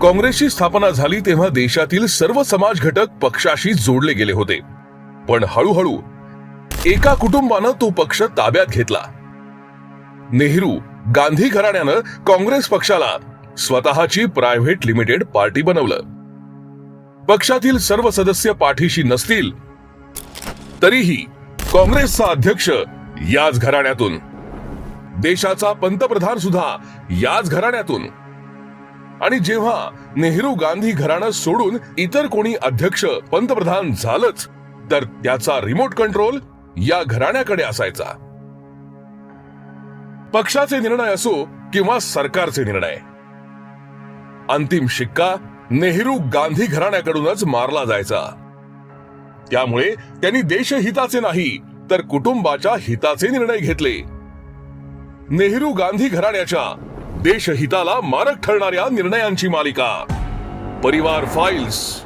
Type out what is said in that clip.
काँग्रेसची स्थापना झाली तेव्हा देशातील सर्व समाज घटक पक्षाशी जोडले गेले होते. पण हळूहळू एका कुटुंबानं तो पक्ष ताब्यात घेतला. नेहरू गांधी घराण्यानं काँग्रेस पक्षाला स्वतःची प्रायव्हेट लिमिटेड पार्टी बनवलं. पक्षातील सर्व सदस्य पाठीशी नसतील तरीही काँग्रेसचा अध्यक्ष याच घराण्यातून. देशाचा पंतप्रधान सुद्धा याच घराण्यातून. आणि जेव्हा नेहरू गांधी घराणं सोडून इतर कोणी अध्यक्ष पंतप्रधान झालंच तर त्याचा रिमोट कंट्रोल या घराण्याकडे असायचा. पक्षाचे निर्णय असो किंवा सरकारचे निर्णय. अंतिम शिक्का नेहरू गांधी घराण्याकडूनच मारला जायचा. त्यामुळे त्यांनी देशहिताचे नाही तर कुटुंबाच्या हिताचे निर्णय घेतले. नेहरू गांधी घराण्याच्या देशहिताला मारक ठरणाऱ्या निर्णयांची मालिका. परिवार फाईल्स